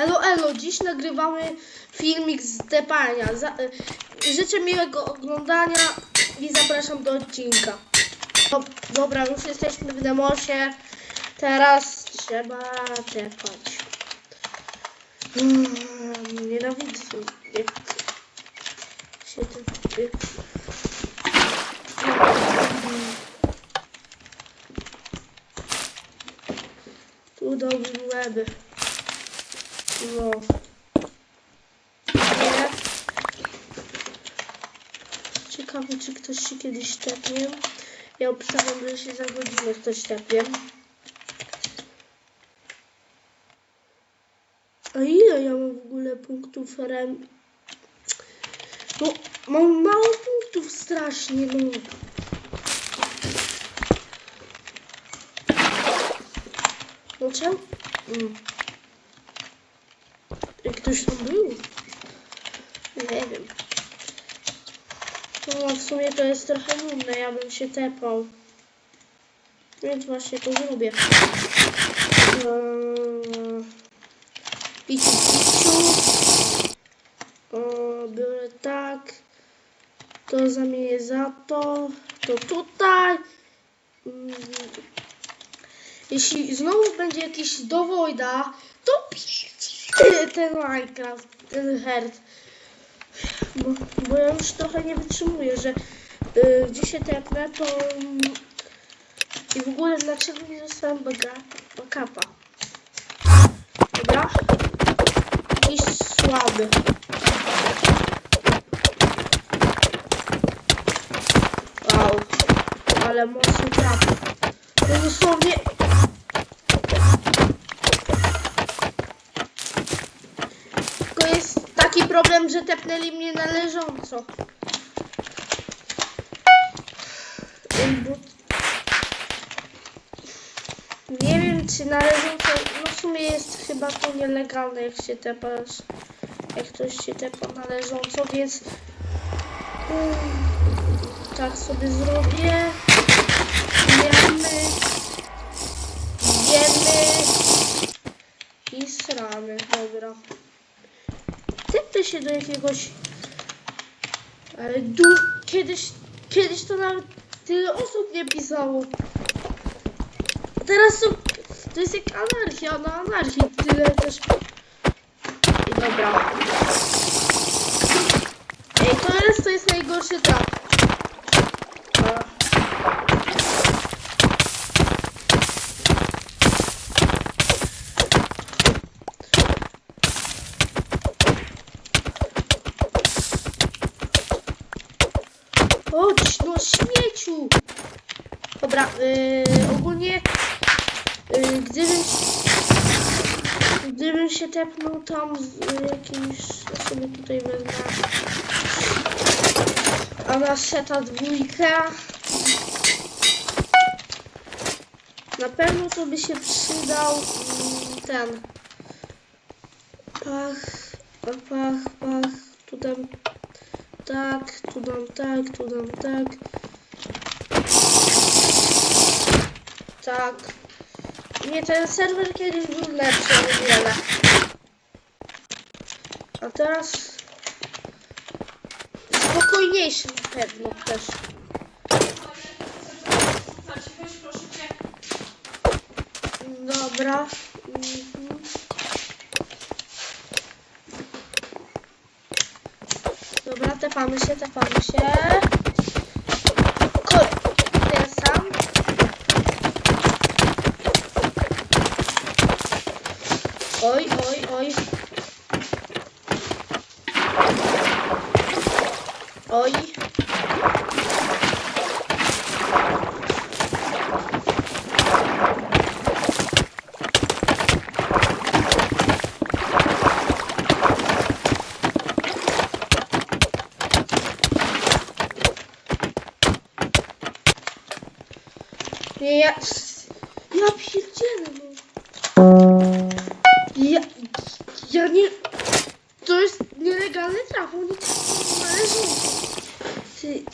Elo, elo, dziś nagrywamy filmik z tepania. Y, życzę miłego oglądania i zapraszam do odcinka. Do, dobra, już jesteśmy w demosie. Teraz trzeba tepać. Mm, nienawidzę. Jak się tepie. Tu dobry łeby. No. Ciekawe, czy ktoś się kiedyś tepnie. Ja obstawiam, że się za godzinę ktoś tepie. A ile ja mam w ogóle punktów rem? No, mam mało punktów strasznie, no. No czemu? Mm. Ktoś tam był? Nie wiem. No w sumie to jest trochę nudne, ja bym się tepał. Więc właśnie to zrobię. Eee, Piciu, piciu. O, biorę tak. To zamienię za to. To tutaj. Mm. Jeśli znowu będzie jakiś do Wojda, ten Minecraft, ten herd. Bo, bo ja już trochę nie wytrzymuję, że y, gdzie się tepnę, to... mm, I w ogóle dlaczego nie dostałem baga- backupa? Dobra. Jakiś słaby. Wow. Ale mocno trafił. To dosłownie... Tylko jest taki problem, że tepnęli mnie należąco. Ym, bo- Nie wiem, czy należąco... No w sumie jest chyba to nielegalne, jak się tepasz. Jak ktoś się tepa należąco, więc... Ym, Tak sobie zrobię. Jemy. Jemy. I sramy. Dobra. Tepnę się do jakiegoś... Du... Kiedyś... Kiedyś to nawet tyle osób nie pisało. Teraz to... To jest jak anarchia na anarchii. Tyle też... I dobra. Ej, to jest, to jest najgorszy trap. A. Chodź, no śmieciu! Dobra, yy, ogólnie yy, gdybym, gdybym się tepnął tam z jakimś, ja sobie tutaj wezmę. A na seta dwójkę na pewno to by się przydał mm, ten. Pach, pach, pach, pach, tu dam tak, tu dam tak, tu dam tak. Tak. Nie, ten serwer kiedyś był lepszy o wiele. A teraz spokojniejszy na pewno też. Dobra. Dobra, tepamy się, tepamy się. Kol, ja sam. Ja... Ja pierdzielę, no. Ja... Ja nie... To jest nielegalny traf, oni należą. Ty...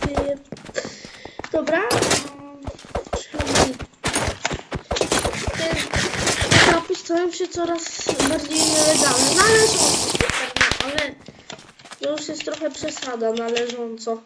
Ty... Dobra. Ty... stają się coraz bardziej nielegalne. Należąco, super, no, ale to już jest trochę przesada, należąco.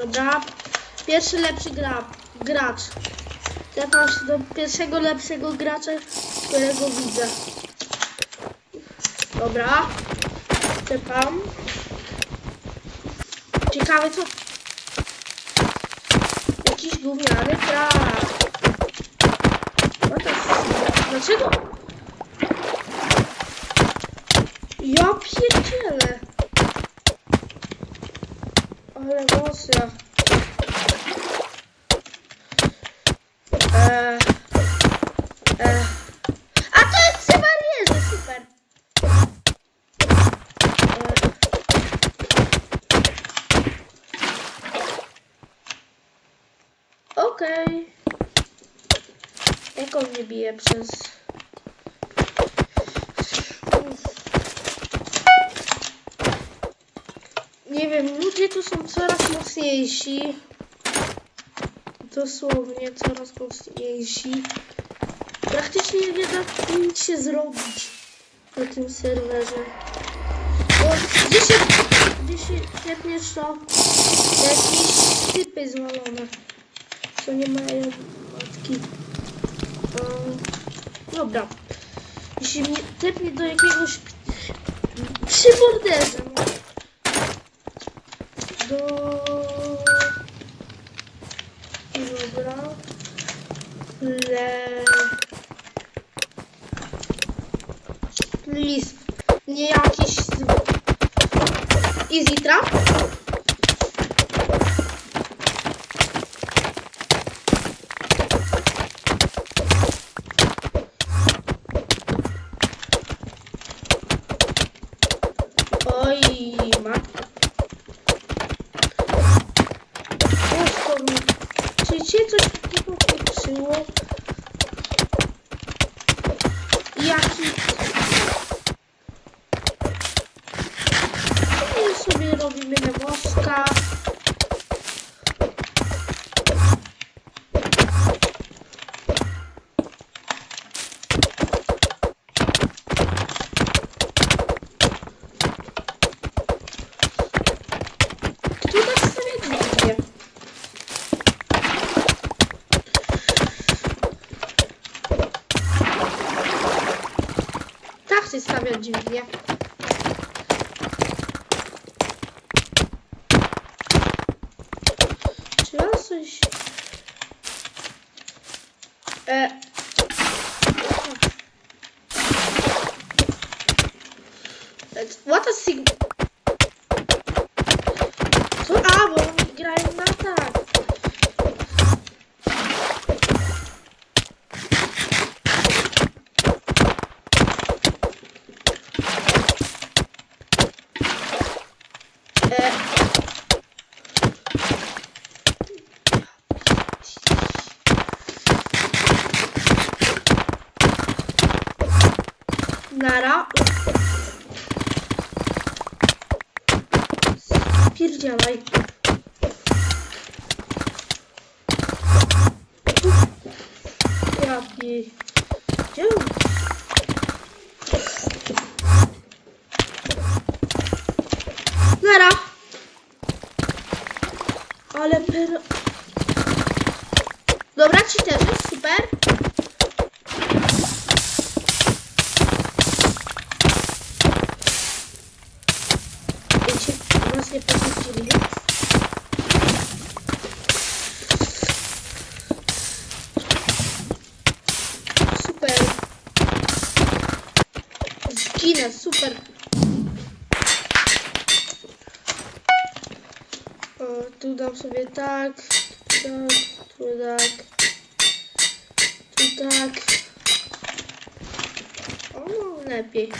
Dobra. Pierwszy lepszy gra, gracz. Tepam się do pierwszego lepszego gracza, którego widzę. Dobra. Tepam. Ciekawe co... Jakiś gówniany krab. What the f- Dlaczego? Ja pierdzielę. Mocno. Eee, eee. A super. Eee. Okej. Jak on mnie bije przez... Nie wiem, ludzie tu są coraz mocniejsi. Dosłownie coraz mocniejsi. Praktycznie nie da nic się zrobić na tym serwerze. Bo gdzie się, gdzie się tepniesz to jakieś typy zwalone, co nie mają matki. Um, dobra. Jeśli mnie tepnie do jakiegoś przy borderze, no. Dobra. Le... Please. Nie jakiś... Easy trap? Oj, matka. Bosko mi. Czy cię coś takiego pieprzyło? Jaki... My sobie robimy lewoska. Kto tak stawia dźwignię? Tak się stawia dźwignię. Czy ja coś... E... What a. Co? A, bo oni grają na tak. E... Nara. Pierdzielaj. Ja pie... Gdzie on? Nara. Ale per... Dobra, ci też jest super. Wiecie, nas nie podpuścili. Super. Zginę, super. O, tu dam sobie tak, tak, tu tak, tu tak. O, lepiej.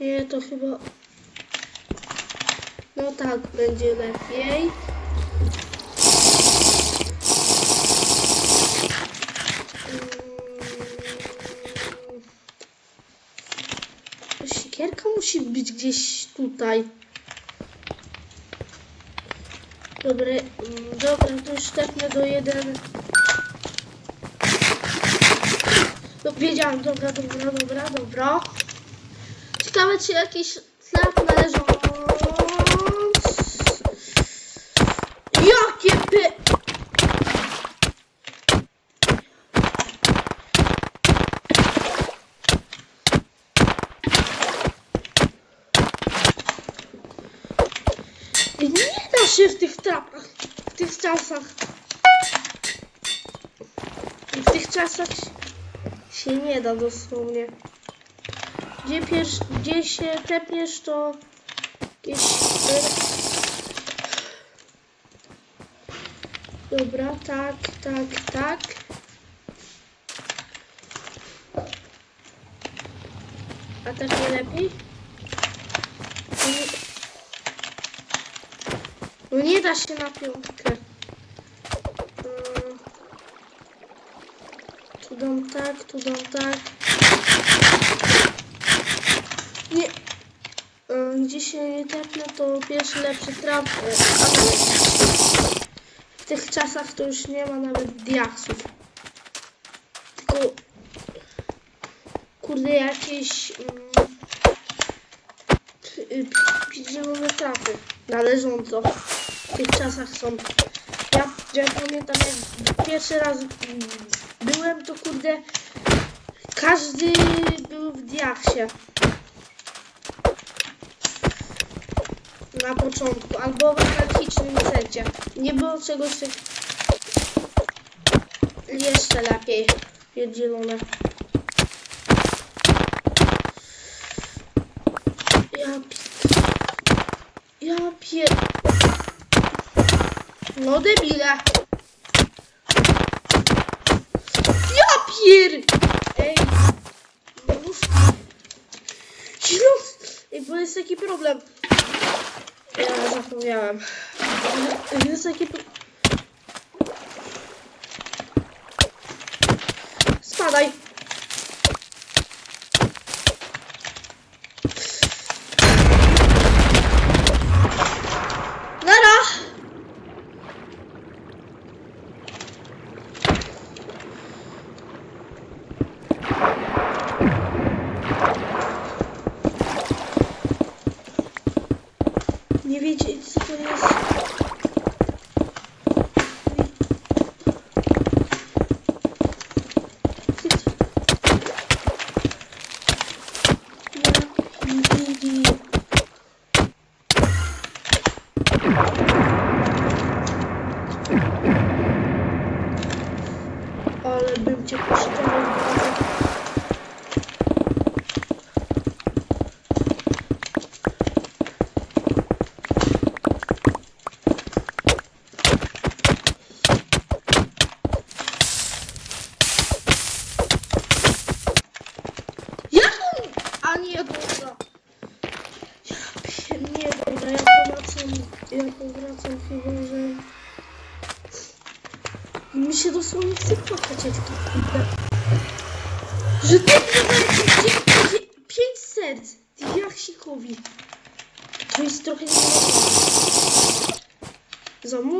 Nie, to chyba... No tak, będzie lepiej. Musi być gdzieś tutaj. Dobra, mm, dobra, to już tepnę do jeden. No, wiedziałam, dobra, dobra, dobra, dobra. Ciekawe, czy jakiś Nie da się w tych trapach, w tych czasach. W tych czasach się nie da dosłownie. Gdzie, piesz, gdzie się tepniesz, to jakieś... Dobra, tak, tak, tak. A tak nie lepiej? Nie, no nie da się na piątkę. Mm. Tu dam tak, tu dam tak. Nie. Y, Gdzie się nie tepnę, to pierwszy lepszy trap. ale W tych czasach to już nie ma nawet diaksów. Tylko kurde jakieś mm, p- y, trapy należąco tych czasach są. Ja, ja pamiętam jak pierwszy raz byłem, to kurde każdy był w diaksie. Na początku, albo w anarchicznym secie. Nie było czegoś tak jeszcze lepiej pierdzielone. Ja pi... Ja pier... No debile. Ja pier... Ej. Nóż. Jezus. Ej, bo jest taki problem. Ja zapomniałem. Jest taki pro... Spadaj. gece 0'ya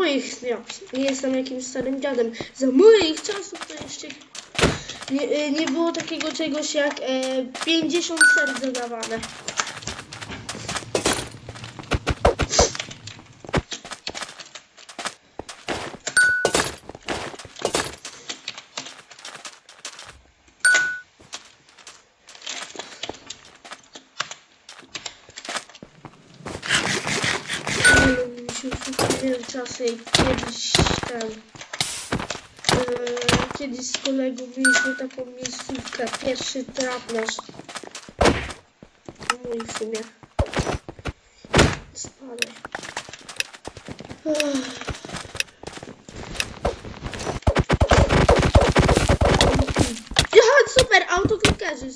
moich, ja nie jestem jakimś starym dziadem, za moich czasów to jeszcze nie, e, nie było takiego czegoś jak e, 50 serc zadawane. Ale czasy kiedyś ten. e, Kiedyś z kolegą mieliśmy taką miejscówkę. Pierwszy trap nasz. Mój w sumie. Spadaj. Ja, super, autoklikerzy.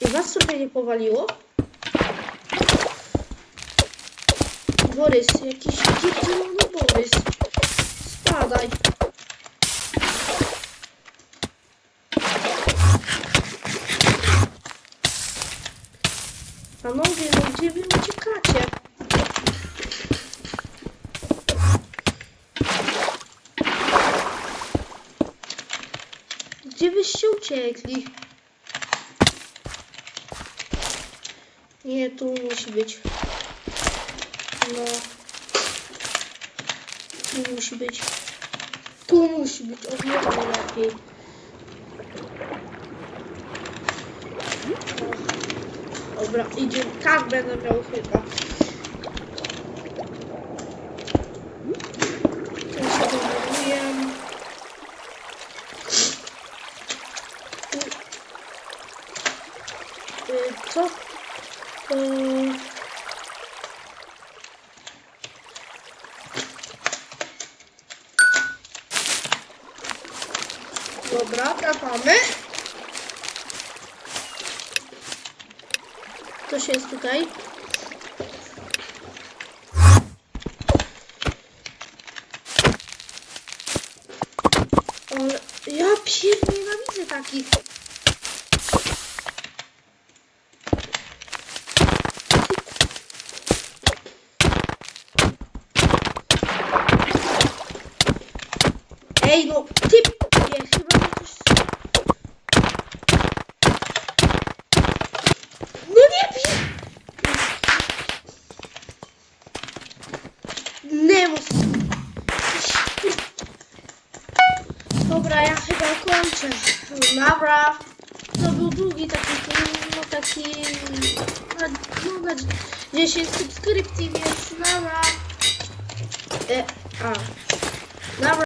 I was trochę nie powaliło? Borys, jakiś pierdzielony Borys. Spadaj. Panowie, no gdzie wy uciekacie? Gdzie byście uciekli? Nie, tu musi być. No. Tu musi być. Tu musi być. O wiele lepiej. Dobra, idzie. Tak będę miał chyba. Tu się denerwuję. Y, Co? Y, Dobra, trafamy. Coś jest tutaj. Ale ja pier nienawidzę takich. Ej, no ty, nie, chyba mi coś... No nie bij! Nemus. Dobra, ja chyba kończę. Dobra. To był długi taki film, no taki... Na, no na 10 subskrypcji, więc dobra. E, a. Dobra.